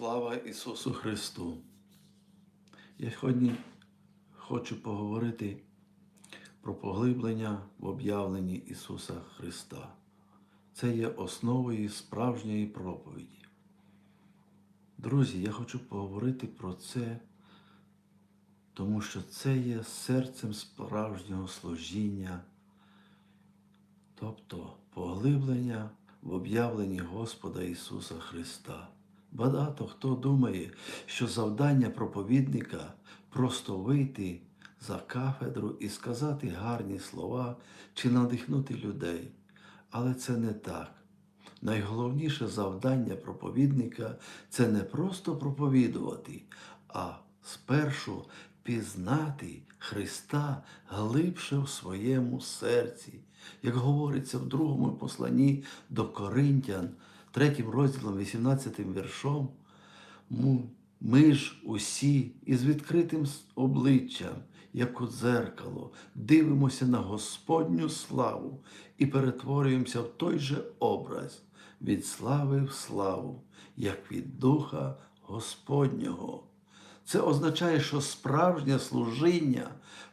Слава Ісусу Христу! Я сьогодні хочу поговорити про поглиблення в об'явленні Ісуса Христа. Це є основою справжньої проповіді. Друзі, я хочу поговорити про це, тому що це є серцем справжнього служіння, тобто поглиблення в об'явленні Господа Ісуса Христа. Багато хто думає, що завдання проповідника просто вийти за кафедру і сказати гарні слова чи надихнути людей. Але це не так. Найголовніше завдання проповідника це не просто проповідувати, а спершу пізнати Христа глибше в своєму серці, як говориться в другому посланні до Коринтян, третім розділом, 18 віршом. Ми ж усі із відкритим обличчям, як у дзеркало, дивимося на Господню славу і перетворюємося в той же образ від слави в славу, як від Духа Господнього. Це означає, що справжнє служіння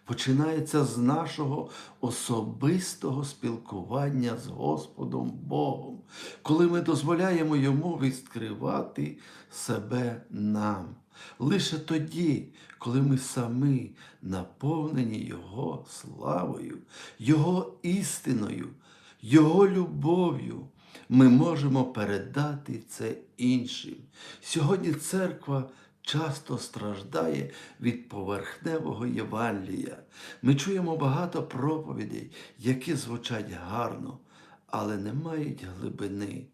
починається з нашого особистого спілкування з Господом Богом, коли ми дозволяємо Йому відкривати себе нам. Лише тоді, коли ми самі наповнені Його славою, Його істиною, Його любов'ю, ми можемо передати це іншим. Сьогодні церква часто страждає від поверхневого Євангелія. Ми чуємо багато проповідей, які звучать гарно, але не мають глибини.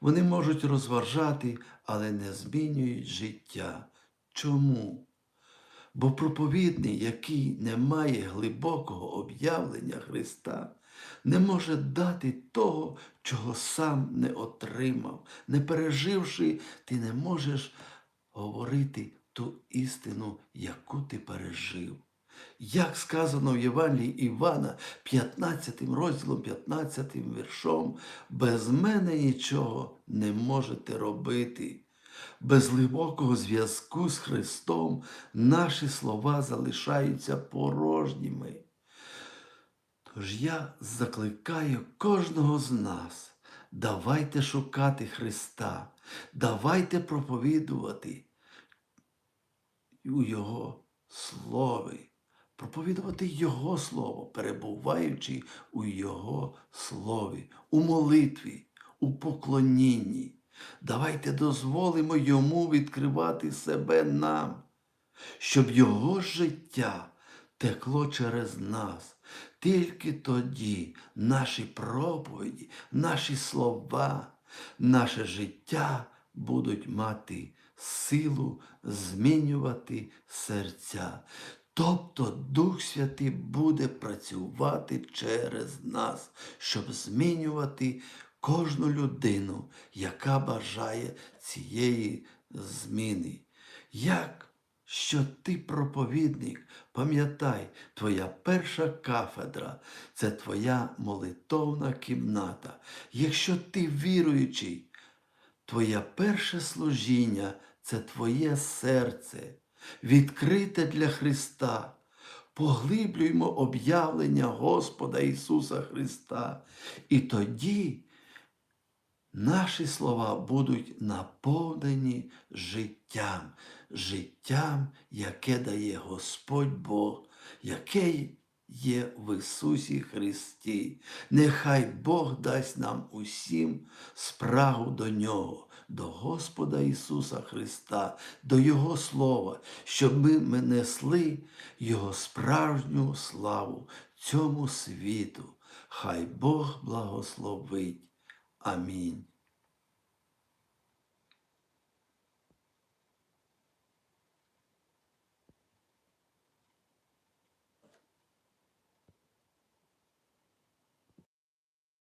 Вони можуть розважати, але не змінюють життя. Чому? Бо проповідний, який не має глибокого об'явлення Христа, не може дати того, чого сам не отримав. Не переживши, ти не можеш говорити ту істину, яку ти пережив. Як сказано в Євангелії Івана, 15 розділом, 15 віршом, без мене нічого не можете робити. Без глибокого зв'язку з Христом наші слова залишаються порожніми. Тож я закликаю кожного з нас, давайте шукати Христа, давайте проповідувати у Його Слові, проповідувати Його Слово, перебуваючи у Його Слові, у молитві, у поклонінні. Давайте дозволимо Йому відкривати себе нам, щоб Його життя текло через нас. Тільки тоді наші проповіді, наші слова, наше життя будуть мати силу змінювати серця. Тобто Дух Святий буде працювати через нас, щоб змінювати кожну людину, яка бажає цієї зміни. Як що ти проповідник, пам'ятай, твоя перша кафедра це твоя молитовна кімната. Якщо ти віруючий, твоє перше служіння це твоє серце, відкрите для Христа. Поглиблюймо об'явлення Господа Ісуса Христа. І тоді наші слова будуть наповнені життям, життям, яке дає Господь Бог, яке є в Ісусі Христі. Нехай Бог дасть нам усім спрагу до Нього, до Господа Ісуса Христа, до Його Слова, щоб ми несли Його справжню славу цьому світу. Хай Бог благословить. Амінь.